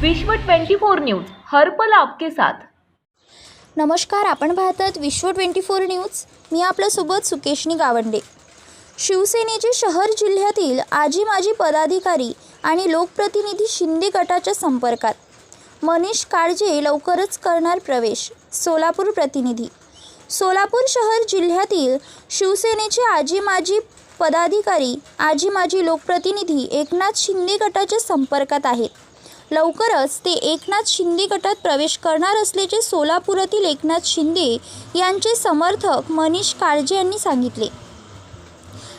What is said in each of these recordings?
विश्व 24 न्यूज हर्पल आपके साथ. नमस्कार आपण पाहतात विश्व ट्वेंटी फोर न्यूज. मी आपल्यासोबत सुकेशनी गावंडे. शिवसेनेचे शहर जिल्ह्यातील आजी माजी पदाधिकारी आणि लोकप्रतिनिधी शिंदे गटाच्या संपर्कात. मनीष काळजे लवकरच करणार प्रवेश सोलापूर प्रतिनिधी. सोलापूर शहर जिल्ह्यातील शिवसेनेचे आजी माजी पदाधिकारी आजी माजी लोकप्रतिनिधी एकनाथ शिंदे गटाच्या संपर्कात आहेत. लवकरच ते एकनाथ शिंदे गटात प्रवेश करणार असल्याचे सोलापुरातील एकनाथ शिंदे यांचे समर्थक मनीष काळजे यांनी सांगितले.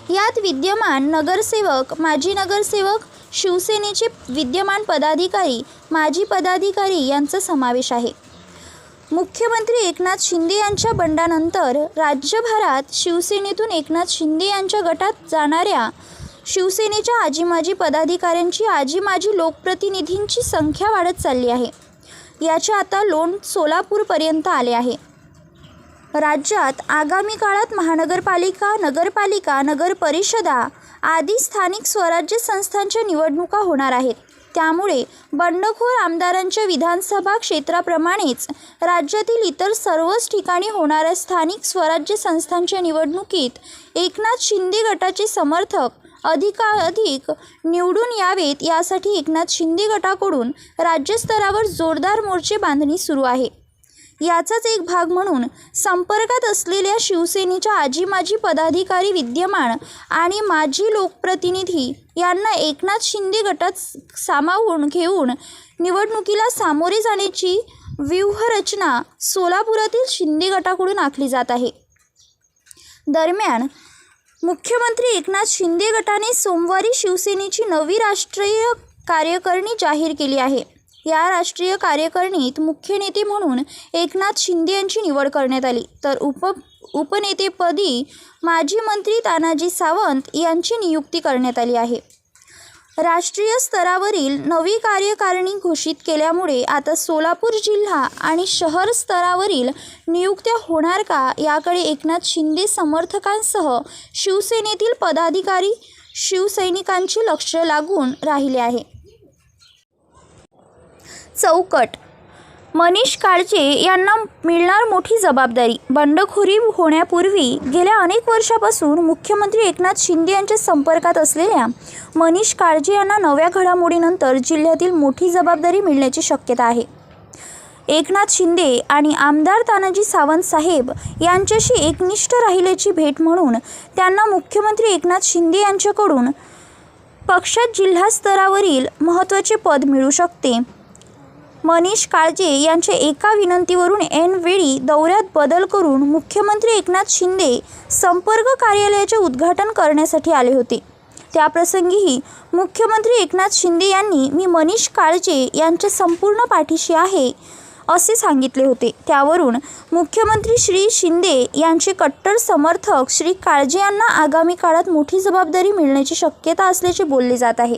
यात विद्यमान नगरसेवक माजी नगरसेवक शिवसेनेचे विद्यमान पदाधिकारी माजी पदाधिकारी यांचा समावेश आहे. मुख्यमंत्री एकनाथ शिंदे यांच्या बंडानंतर राज्यभरात शिवसेनेतून एकनाथ शिंदे यांच्या गटात जाणाऱ्या शिवसेनेच्या आजी माजी पदाधिकाऱ्यांची आजीमाजी लोकप्रतिनिधींची संख्या वाढत चालली आहे. याचे आता लोण सोलापूरपर्यंत आले आहे. राज्यात आगामी काळात महानगरपालिका नगरपालिका नगरपरिषदा आदी स्थानिक स्वराज्य संस्थांच्या निवडणुका होणार आहेत. त्यामुळे बंडखोर आमदारांच्या विधानसभा क्षेत्राप्रमाणेच राज्यातील इतर सर्वच ठिकाणी होणाऱ्या स्थानिक स्वराज्य संस्थांच्या निवडणुकीत एकनाथ शिंदे गटाचे समर्थक अधिकाधिक निवडून यावेत यासाठी एकनाथ शिंदे गटाकडून राज्यस्तरावर जोरदार मोर्चे बांधणी सुरू आहे. याचाच एक भाग म्हणून संपर्कात असलेल्या शिवसेनेच्या आजी माजी पदाधिकारी विद्यमान आणि माजी लोकप्रतिनिधी यांना एकनाथ शिंदे गटात सामावून घेऊन निवडणुकीला सामोरे जाण्याची व्यूहरचना सोलापुरातील शिंदे गटाकडून आखली जात आहे. दरम्यान मुख्यमंत्री एकनाथ शिंदे गटाने सोमवारी शिवसेनेची नवी राष्ट्रीय कार्यकारिणी जाहीर केली आहे. या राष्ट्रीय कार्यकारिणीत मुख्य नेते म्हणून एकनाथ शिंदे यांची निवड करण्यात आली. तर उप उपनेतेपदी माजी मंत्री तानाजी सावंत यांची नियुक्ती करण्यात आली आहे. राष्ट्रीय स्तरावरील नवी कार्यकारिणी घोषित केल्यामुळे आता सोलापूर जिल्हा आणि शहर स्तरावरील नियुक्त्या होणार का याकडे एकनाथ शिंदे समर्थकांसह शिवसेनेतील पदाधिकारी शिवसैनिकांचे लक्ष लागून राहिले आहे. चौकट मनीष काळजे यांना मिळणार मोठी जबाबदारी. बंडखोरी होण्यापूर्वी गेल्या अनेक वर्षापासून मुख्यमंत्री एकनाथ शिंदे यांच्या संपर्कात असलेल्या मनीष काळजे यांना नव्या घडामोडीनंतर जिल्ह्यातील मोठी जबाबदारी मिळण्याची शक्यता आहे. एकनाथ शिंदे आणि आमदार तानाजी सावंत साहेब यांच्याशी एकनिष्ठ राहिल्याची भेट म्हणून त्यांना मुख्यमंत्री एकनाथ शिंदे यांच्याकडून पक्षात जिल्हा स्तरावरील महत्त्वाचे पद मिळू शकते. मनीष काळजे यांच्या एका विनंतीवरून ऐनवेळी दौऱ्यात बदल करून मुख्यमंत्री एकनाथ शिंदे संपर्क कार्यालयाचे उद्घाटन करण्यासाठी आले होते. त्याप्रसंगीही मुख्यमंत्री एकनाथ शिंदे यांनी मी मनीष काळजे यांच्या संपूर्ण पाठीशी आहे असे सांगितले होते. त्यावरून मुख्यमंत्री श्री शिंदे यांचे कट्टर समर्थक श्री काळजे यांना आगामी काळात मोठी जबाबदारी मिळण्याची शक्यता असल्याचे बोलले जात आहे.